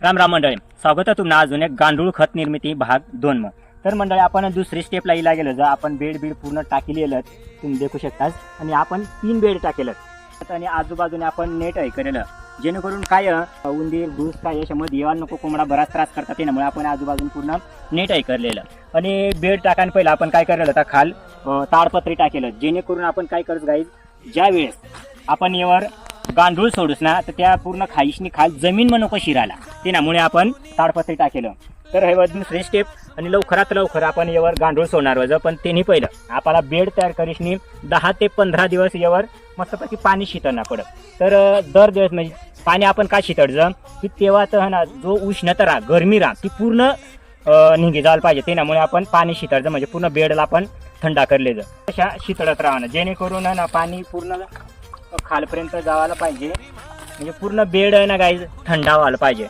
राम राम मंडळी स्वागत आहे तुम्हाला अजून एक गांडूळ खत निर्मिती भाग दोन मग. तर मंडळी आपण दुसरी स्टेपला इला गेलो जर आपण बेड बीड पूर्ण टाकलेलं तुम्ही देखू शकता आणि आपण तीन बेड टाकेलं आणि आजूबाजूने आपण नेट आहे केलेलं जेणेकरून काय उंदीर घुस काय याच्यामध्ये यायला नको कोंबडा बराच त्रास करतात. त्यामुळे आपण आजूबाजून पूर्ण नेट आहे करलेलं. आणि बेड टाकायला पहिलं आपण काय केलेलं तर खाल ताडपत्री टाकेलं जेणेकरून आपण काय करत गाईज ज्या वेळेस आपण यावर गांडूळ सोडूस ना तर त्या पूर्ण खाईशनी खाल जमीन म्हणून नको शिरायला त्यामुळे आपण ताडपत्री टाकेलं. तर हे दुसरी स्टेप आणि लवकरात लवकर आपण यावर गांडूळ सोडणार वजं पण त्यांनी पहिलं. आपल्याला बेड तयार करीशनी दहा ते पंधरा दिवस यावर मस्तपैकी पाणी शितळणार पडत तर दर दिवस म्हणजे पाणी आपण का शितळज की तेव्हाच ना जो उष्णता राहा गरमी राहा ती पूर्ण निघे जायला पाहिजे. त्यामुळे आपण पाणी शितळचं म्हणजे पूर्ण बेडला आपण थंडा करले जा. अशा शितळत राहणं जेणेकरून ना पाणी पूर्ण खालपर्यंत जावायला पाहिजे. म्हणजे पूर्ण बेड आहे ना गाईज थंड व्हायला पाहिजे.